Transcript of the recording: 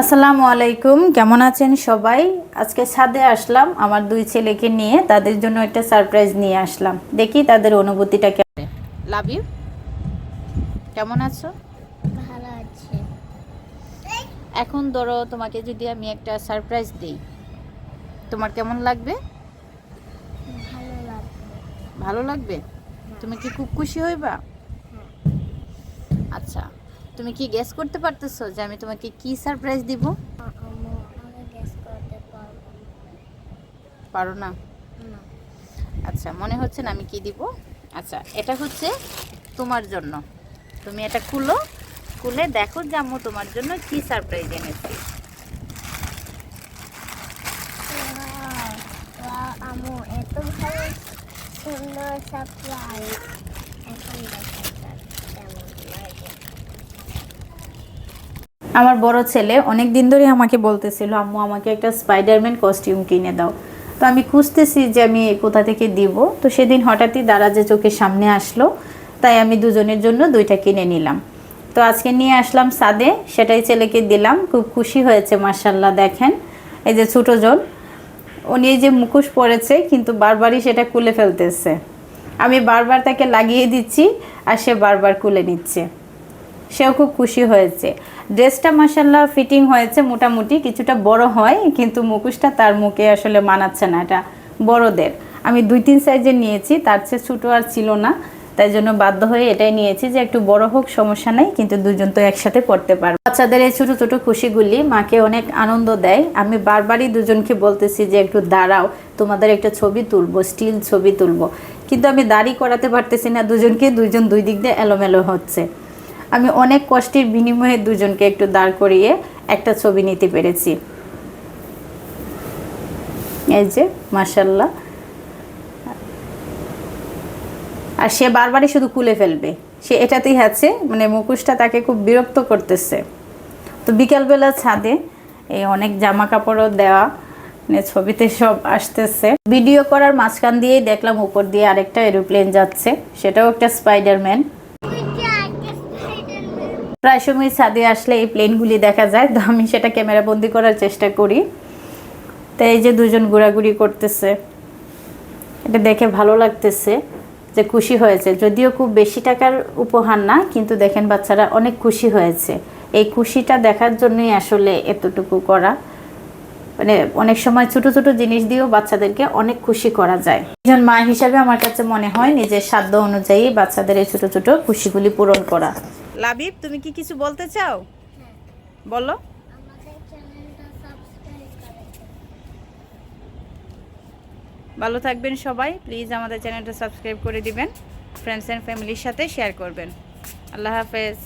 আসসালামু আলাইকুম কেমন আছেন সবাই? আজকে ছাদে আসলাম আমার দুই ছেলেকে নিয়ে তাদের জন্য একটা সারপ্রাইজ নিয়ে আসলাম। দেখি তাদের অনুভূতিটা কেমন। লাভ ইউ কেমন আছো? ভালো আছে। এখন ধরো তোমাকে যদি আমি একটা সারপ্রাইজ দিই তোমার কেমন লাগবে? ভালো লাগবে। ভালো লাগবে? তুমি কি খুব খুশি হইবা? আচ্ছা তুমি কি গেস করতে পারতেছো যে আমি তোমাকে কি সারপ্রাইজ দিব? পারো না? আচ্ছা মনে হচ্ছে না আমি কি দিব? আচ্ছা এটা হচ্ছে তোমার জন্য। তুমি এটা খুলো খুলে দেখো যে আম্মু তোমার জন্য কি সারপ্রাইজ এনেছি। আমু এত ভালো সুন্দর সারপ্রাইজ এখন দেখা যাক কেমন লাগে আমার বড় ছেলে অনেক দিন ধরে আমাকে বলতেছিল, আম্মু, আমাকে একটা স্পাইডারম্যান কস্টিউম কিনে দাও। তো আমি খুঁজতেছি যে আমি কোথা থেকে দিব। তো সেদিন হঠাৎই দারাজে চোখের সামনে আসলো, তাই আমি দুজনের জন্য দুইটা কিনে নিলাম। তো আজকে নিয়ে আসলাম সাদে, সেটাই ছেলেকে দিলাম। খুব খুশি হয়েছে মার্শাল্লাহ দেখেন। এই যে ছোটো জন, উনি এই যে মুখোশ পরেছে, কিন্তু বারবারই সেটা খুলে ফেলতেছে। আমি বারবার তাকে লাগিয়ে দিচ্ছি, আর সে বারবার খুলে নিচ্ছে। সেও খুব খুশি হয়েছে। ড্রেসটা মাসাল্লাহ ফিটিং হয়েছে মোটামুটি, কিছুটা বড় হয়, কিন্তু মুখোশটা তার মুখে আসলে মানাচ্ছে না, এটা বড়দের। আমি দুই তিন সাইজের নিয়েছি, তার চেয়ে ছোটো আর ছিল না, তাই জন্য বাধ্য হয়ে এটাই নিয়েছি যে একটু বড় হোক, সমস্যা নাই, কিন্তু দুজন তো একসাথে পড়তে পারব। বাচ্চাদের এই ছোটো ছোটো খুশিগুলি মাকে অনেক আনন্দ দেয়। আমি বারবারই দুজনকে বলতেছি যে একটু দাঁড়াও, তোমাদের একটা ছবি তুলবো স্টিল ছবি তুলবো। কিন্তু আমি দাড়ি করাতে পারতেছি না, দুজনকে দুইজন দুই দিক দিয়ে এলোমেলো হচ্ছে। আমি অনেক কষ্টের বিনিময়ে দুজনকে একটু দাঁড় করিয়ে একটা ছবি নিতে পেরেছি। এই যে মাসাল্লাহ আর সে বারবারই শুধু খুলে ফেলবে। সে এটাতেই আছে মানে মুখোশটা তাকে খুব বিরক্ত করতেছে। তো বিকালবেলা ছাদে এই অনেক জামা কাপড়ও দেওয়া মানে ছবিতে সব আসতেছে। ভিডিও করার মাঝখান দিয়েই দেখলাম, উপর দিয়ে আরেকটা এরোপ্লেন যাচ্ছে। সেটাও একটা স্পাইডারম্যান প্রায় সময় ছাদে আসলে এই প্লেনগুলি দেখা যায়, তো আমি সেটা ক্যামেরা বন্দি করার চেষ্টা করি। তো এই যে দুজন ঘোরাঘুরি করতেছে, এটা দেখে ভালো লাগতেছে যে খুশি হয়েছে। যদিও খুব বেশি টাকার উপহার না, কিন্তু দেখেন বাচ্চারা অনেক খুশি হয়েছে। এই খুশিটা দেখার জন্যই আসলে এতটুকু করা। মানে অনেক সময় ছোট ছোট জিনিস দিয়েও বাচ্চাদেরকে অনেক খুশি করা যায়। একজন মা হিসাবে আমার কাছে মনে হয়, নিজের সাধ্য অনুযায়ী বাচ্চাদের এই ছোট ছোট খুশিগুলি পূরণ করা। লাবিব, তুমি কি কিছু বলতে চাও? বলো। ভালো থাকবেন সবাই। প্লিজ আমাদের চ্যানেলটা সাবস্ক্রাইব করে দিবেন। ফ্রেন্ডস অ্যান্ড ফ্যামিলির সাথে শেয়ার করবেন। আল্লাহ হাফেজ।